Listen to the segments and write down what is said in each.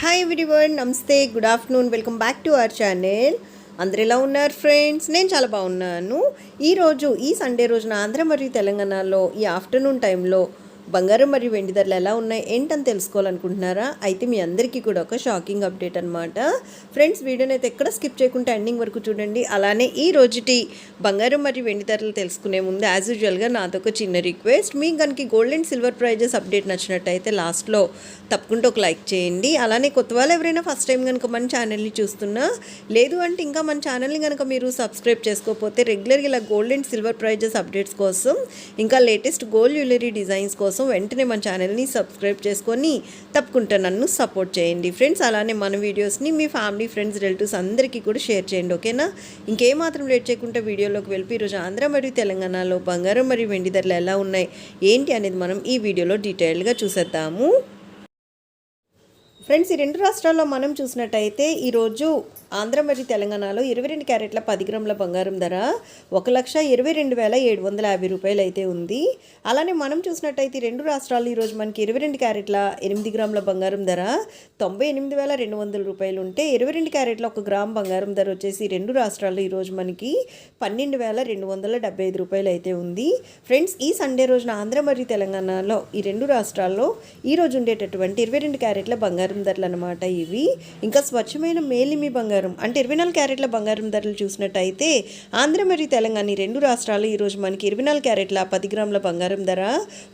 Hi everyone namaste good afternoon welcome back to our channel అందరు ఎలా ఉన్నారు friends నేను చాలా బాగున్నాను. ఈరోజు ఈ సండే రోజున ఆంధ్ర మరియు తెలంగాణలో ఈ ఆఫ్టర్నూన్ టైంలో బంగారం మరియు వెండి ధరలు ఎలా ఉన్నాయి ఏంటని తెలుసుకోవాలనుకుంటున్నారా? అయితే మీ అందరికీ కూడా ఒక షాకింగ్ అప్డేట్ అనమాట ఫ్రెండ్స్ వీడియోని అయితే ఎక్కడ స్కిప్ చేయకుండా ఎండింగ్ వరకు చూడండి. అలానే ఈ రోజుటి బంగారం మరియు వెండి ధరలు తెలుసుకునే ముందు యాజ్ యూజువల్గా నాదొక చిన్న రిక్వెస్ట్ మీకు కనుక gold and silver prizes update నచ్చినట్టయితే లాస్ట్లో తప్పకుండా ఒక లైక్ చేయండి. అలానే కొత్త వాళ్ళు ఎవరైనా ఫస్ట్ టైం కనుక మన ఛానల్ని చూస్తున్నా లేదు అంటే ఇంకా మన ఛానల్ని కనుక మీరు సబ్స్క్రైబ్ చేసుకోకపోతే రెగ్యులర్గా ఇలా gold and silver prizes updates కోసం ఇంకా లేటెస్ట్ గోల్డ్ జ్యువెలరీ డిజైన్స్ కోసం వెంటనే మన ఛానల్ని సబ్స్క్రైబ్ చేసుకొని తప్పకుండా నన్ను సపోర్ట్ చేయండి. ఫ్రెండ్స్ అలానే మన వీడియోస్ని మీ ఫ్యామిలీ ఫ్రెండ్స్ రిలేటివ్స్ అందరికీ కూడా షేర్ చేయండి ఓకేనా? ఇంకేమాత్రం లేట్ చేయకుండా వీడియోలోకి వెళ్ళి ఈరోజు ఆంధ్ర మరియు తెలంగాణలో బంగారం మరియు వెండి ధరలు ఎలా ఉన్నాయి? ఏంటి అనేది మనం ఈ వీడియోలో డీటెయిల్గా చూసేద్దాము. ఫ్రెండ్స్ ఈ రెండు రాష్ట్రాల్లో మనం చూసినట్టయితే ఈరోజు ఆంధ్ర మరియు తెలంగాణలో ఇరవై రెండు క్యారెట్ల పది గ్రాముల బంగారం ధర ఒక లక్ష ఇరవై రెండు వేల ఏడు వందల యాభై రూపాయలు అయితే ఉంది. అలానే మనం చూసినట్టయితే ఈ రెండు రాష్ట్రాలు ఈరోజు మనకి ఇరవై రెండు క్యారెట్ల ఎనిమిది గ్రాముల బంగారం ధర తొంభై ఎనిమిది వేల రెండు వందల రూపాయలు ఉంటే ఇరవై రెండు క్యారెట్ల ఒక గ్రామ్ బంగారం ధర వచ్చేసి రెండు రాష్ట్రాల్లో ఈరోజు మనకి పన్నెండు వేల రెండు వందల డెబ్బై ఐదు రూపాయలు అయితే ఉంది. ఫ్రెండ్స్ ఈ సండే రోజున ఆంధ్ర మరియు తెలంగాణలో ఈ రెండు రాష్ట్రాల్లో ఈరోజు ఉండేటటువంటి ఇరవై రెండు క్యారెట్ల బంగారం బంగారం ధరలు అనమాట ఇవి. ఇంకా స్వచ్ఛమైన మేలిమి బంగారం అంటే ఇరవై నాలుగు క్యారెట్ల బంగారం ధరలు చూసినట్టయితే ఆంధ్ర మరియు తెలంగాణ ఈ రెండు రాష్ట్రాలు ఈరోజు మనకి ఇరవై నాలుగు క్యారెట్ల పది గ్రాముల బంగారం ధర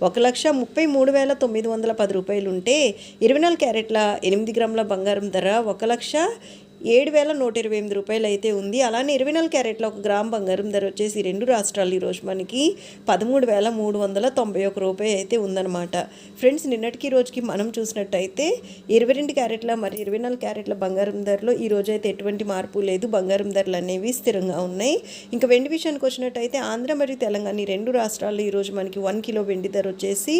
ఒక లక్ష ముప్పై మూడు వేల తొమ్మిది వందల పది రూపాయలు ఉంటే ఇరవై నాలుగు క్యారెట్ల ఎనిమిది గ్రాముల బంగారం ధర ఒక లక్ష ఏడు వేల నూట ఇరవై ఎనిమిది రూపాయలు అయితే ఉంది. అలానే ఇరవై నాలుగు క్యారెట్ల ఒక గ్రామ్ బంగారం ధర వచ్చేసి రెండు రాష్ట్రాలు ఈరోజు మనకి పదమూడు వేల మూడు వందల తొంభై ఒక రూపాయి అయితే ఉందన్నమాట. ఫ్రెండ్స్ నిన్నటికి రోజుకి మనం చూసినట్టయితే ఇరవై రెండు క్యారెట్ల మరి ఇరవై నాలుగు క్యారెట్ల బంగారం ధరలో ఈ రోజు అయితే ఎటువంటి మార్పు లేదు. బంగారం ధరలు అనేవి స్థిరంగా ఉన్నాయి. ఇంకా వెండి విషయానికి వచ్చినట్టయితే ఆంధ్ర మరియు తెలంగాణ ఈ రెండు రాష్ట్రాల్లో ఈరోజు మనకి వన్ కిలో వెండి ధర వచ్చేసి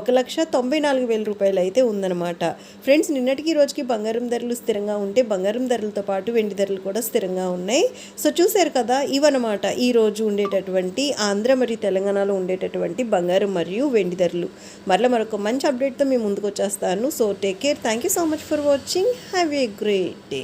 ఒక లక్ష తొంభై నాలుగు వేల రూపాయలు అయితే ఉందన్నమాట. ఫ్రెండ్స్ నిన్నటికి రోజుకి బంగారం ధరలు స్థిరంగా ఉంటే బంగారం ధరలు ధరలతో పాటు వెండి ధరలు కూడా స్థిరంగా ఉన్నాయి. సో చూశారు కదా ఇవన్నమాట ఈ రోజు ఉండేటటువంటి ఆంధ్ర మరియు తెలంగాణలో ఉండేటటువంటి బంగారం మరియు వెండి ధరలు. మరలా మరొక మంచి అప్డేట్తో మేము ముందుకు వచ్చేస్తాను. So take care thank you so much for watching have a great day